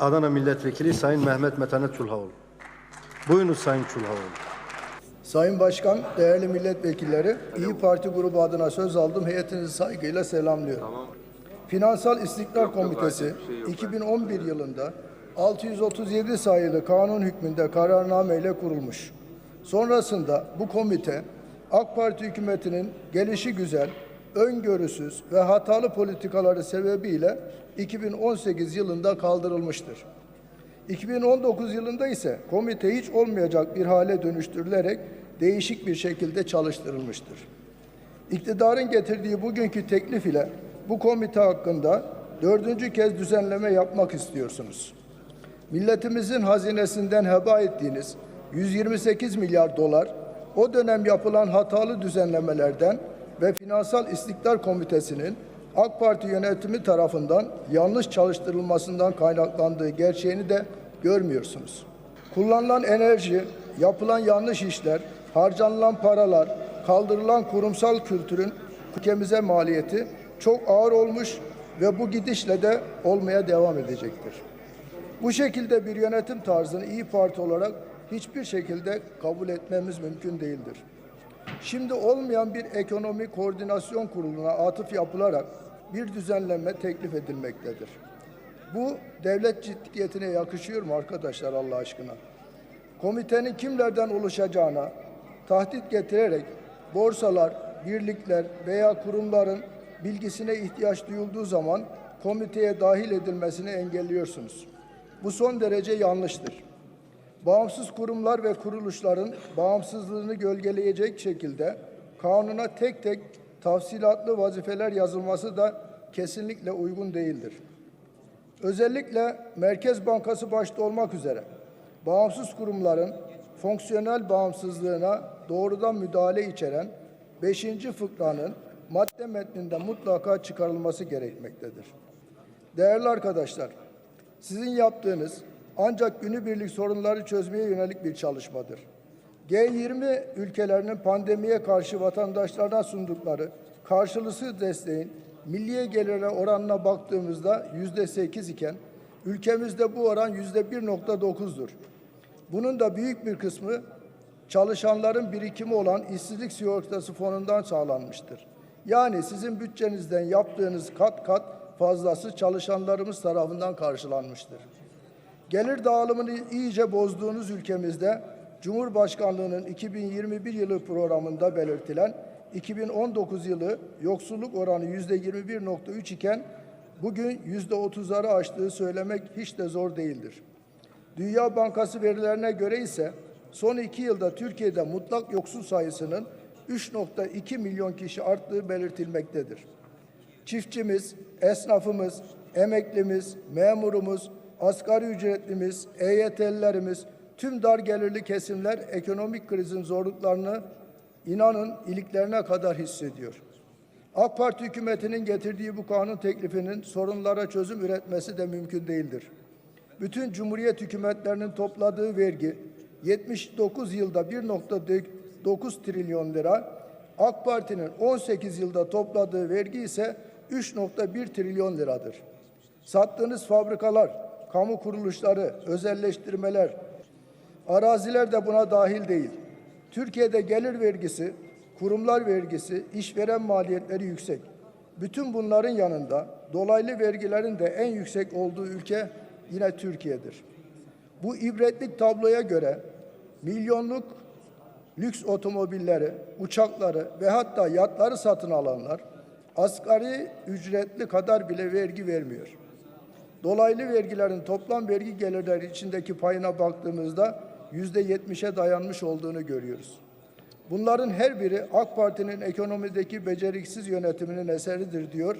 Adana Milletvekili Sayın Mehmet Metanet Çulhaoğlu. Buyurunuz Sayın Çulhaoğlu. Sayın Başkan, değerli milletvekilleri, İyi Parti grubu adına söz aldım. Heyetinizi saygıyla selamlıyorum. Finansal İstikrar Komitesi 2011 yılında 637 sayılı kanun hükmünde kararname ile kurulmuş. Sonrasında bu komite AK Parti hükümetinin gelişi güzel, öngörüsüz ve hatalı politikaları sebebiyle 2018 yılında kaldırılmıştır. 2019 yılında ise komite hiç olmayacak bir hale dönüştürülerek değişik bir şekilde çalıştırılmıştır. İktidarın getirdiği bugünkü teklif ile bu komite hakkında dördüncü kez düzenleme yapmak istiyorsunuz. Milletimizin hazinesinden heba ettiğiniz 128 milyar dolar o dönem yapılan hatalı düzenlemelerden ve Finansal İstikrar Komitesi'nin AK Parti yönetimi tarafından yanlış çalıştırılmasından kaynaklandığı gerçeğini de görmüyorsunuz. Kullanılan enerji, yapılan yanlış işler, harcanılan paralar, kaldırılan kurumsal kültürün ülkemize maliyeti çok ağır olmuş ve bu gidişle de olmaya devam edecektir. Bu şekilde bir yönetim tarzını İyi Parti olarak hiçbir şekilde kabul etmemiz mümkün değildir. Şimdi olmayan bir ekonomi koordinasyon kuruluna atıf yapılarak bir düzenleme teklif edilmektedir. Bu devlet ciddiyetine yakışıyor mu arkadaşlar Allah aşkına? Komitenin kimlerden oluşacağına tahdit getirerek borsalar, birlikler veya kurumların bilgisine ihtiyaç duyulduğu zaman komiteye dahil edilmesini engelliyorsunuz. Bu son derece yanlıştır. Bağımsız kurumlar ve kuruluşların bağımsızlığını gölgeleyecek şekilde kanuna tek tek tafsilatlı vazifeler yazılması da kesinlikle uygun değildir. Özellikle Merkez Bankası başta olmak üzere bağımsız kurumların fonksiyonel bağımsızlığına doğrudan müdahale içeren 5. fıkranın madde metninde mutlaka çıkarılması gerekmektedir. Değerli arkadaşlar, sizin yaptığınız ancak günübirlik sorunları çözmeye yönelik bir çalışmadır. G20 ülkelerinin pandemiye karşı vatandaşlarına sundukları karşılıksız desteğin milliye gelire oranına baktığımızda yüzde sekiz iken ülkemizde bu oran yüzde 1.9'dur. Bunun da büyük bir kısmı çalışanların birikimi olan işsizlik sigortası fonundan sağlanmıştır. Yani sizin bütçenizden yaptığınız kat kat fazlası çalışanlarımız tarafından karşılanmıştır. Gelir dağılımını iyice bozduğunuz ülkemizde Cumhurbaşkanlığının 2021 yılı programında belirtilen 2019 yılı yoksulluk oranı yüzde 21.3 iken bugün yüzde 30'ları aştığı söylemek hiç de zor değildir. Dünya Bankası verilerine göre ise son iki yılda Türkiye'de mutlak yoksul sayısının 3.2 milyon kişi arttığı belirtilmektedir. Çiftçimiz, esnafımız, emeklimiz, memurumuz, asgari ücretlimiz, EYT'lilerimiz, tüm dar gelirli kesimler ekonomik krizin zorluklarını inanın iliklerine kadar hissediyor. AK Parti hükümetinin getirdiği bu kanun teklifinin sorunlara çözüm üretmesi de mümkün değildir. Bütün Cumhuriyet hükümetlerinin topladığı vergi 79 yılda 1.9 trilyon lira, AK Parti'nin 18 yılda topladığı vergi ise 3.1 trilyon liradır. Sattığınız fabrikalar, kamu kuruluşları, özelleştirmeler, araziler de buna dahil değil. Türkiye'de gelir vergisi, kurumlar vergisi, işveren maliyetleri yüksek. Bütün bunların yanında dolaylı vergilerin de en yüksek olduğu ülke yine Türkiye'dir. Bu ibretlik tabloya göre milyonluk lüks otomobilleri, uçakları ve hatta yatları satın alanlar asgari ücretli kadar bile vergi vermiyor. Dolaylı vergilerin toplam vergi gelirleri içindeki payına baktığımızda yüzde yetmişe dayanmış olduğunu görüyoruz. Bunların her biri AK Parti'nin ekonomideki beceriksiz yönetiminin eseridir diyor.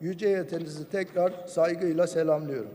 Yüce yetinizi tekrar saygıyla selamlıyorum.